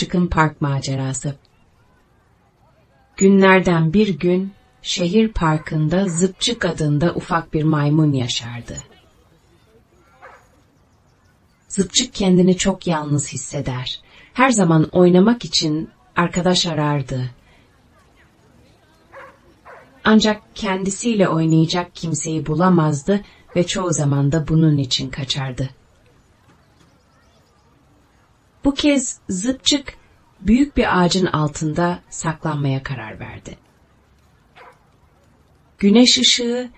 Zıpçık'ın park macerası. Günlerden bir gün şehir parkında Zıpçık adında ufak bir maymun yaşardı. Zıpçık kendini çok yalnız hisseder. Her zaman oynamak için arkadaş arardı. Ancak kendisiyle oynayacak kimseyi bulamazdı ve çoğu zaman da bunun için kaçardı. Bu kez Zıpçık büyük bir ağacın altında saklanmaya karar verdi. Güneş ışığı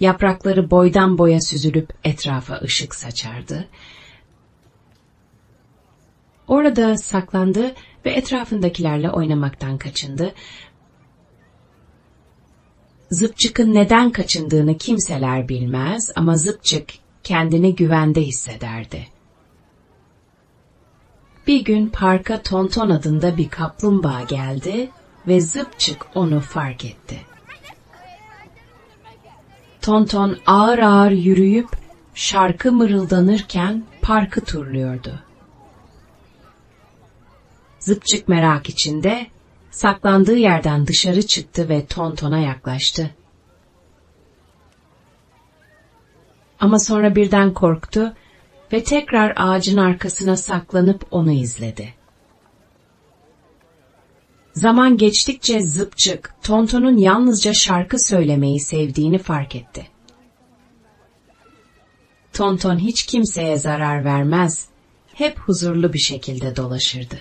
yaprakları boydan boya süzülüp etrafa ışık saçardı. Orada saklandı ve etrafındakilerle oynamaktan kaçındı. Zıpçık'ın neden kaçındığını kimseler bilmez ama Zıpçık kendini güvende hissederdi. Bir gün parka Tonton adında bir kaplumbağa geldi ve Zıpçık onu fark etti. Tonton ağır ağır yürüyüp şarkı mırıldanırken parkı turluyordu. Zıpçık merak içinde saklandığı yerden dışarı çıktı ve Tonton'a yaklaştı. Ama sonra birden korktu ve tekrar ağacın arkasına saklanıp onu izledi. Zaman geçtikçe Zıpçık, Tonton'un yalnızca şarkı söylemeyi sevdiğini fark etti. Tonton hiç kimseye zarar vermez, hep huzurlu bir şekilde dolaşırdı.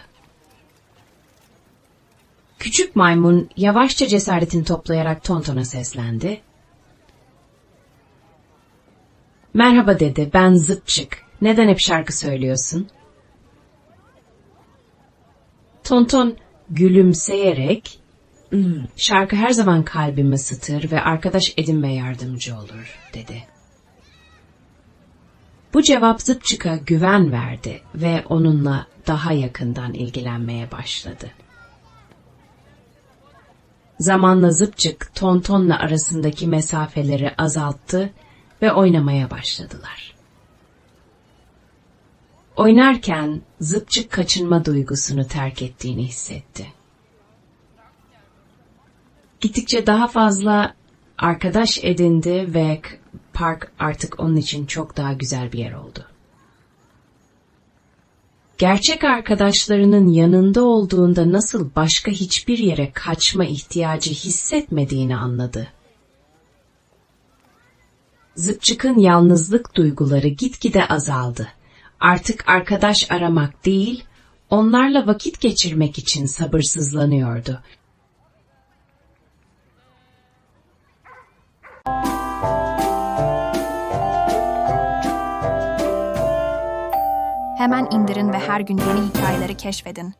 Küçük maymun yavaşça cesaretini toplayarak Tonton'a seslendi. Merhaba dedi, ben Zıpçık. Neden hep şarkı söylüyorsun? Tonton gülümseyerek, "Hmm, şarkı her zaman kalbimi ısıtır ve arkadaş edinme yardımcı olur, dedi. Bu cevap Zıpçık'a güven verdi ve onunla daha yakından ilgilenmeye başladı. Zamanla Zıpçık Tonton'la arasındaki mesafeleri azalttı ve oynamaya başladılar. Oynarken Zıpçık kaçınma duygusunu terk ettiğini hissetti. Gittikçe daha fazla arkadaş edindi ve park artık onun için çok daha güzel bir yer oldu. Gerçek arkadaşlarının yanında olduğunda nasıl başka hiçbir yere kaçma ihtiyacı hissetmediğini anladı. Zıpçık'ın yalnızlık duyguları gitgide azaldı. Artık arkadaş aramak değil, onlarla vakit geçirmek için sabırsızlanıyordu. Hemen indirin ve her gün yeni hikayeleri keşfedin.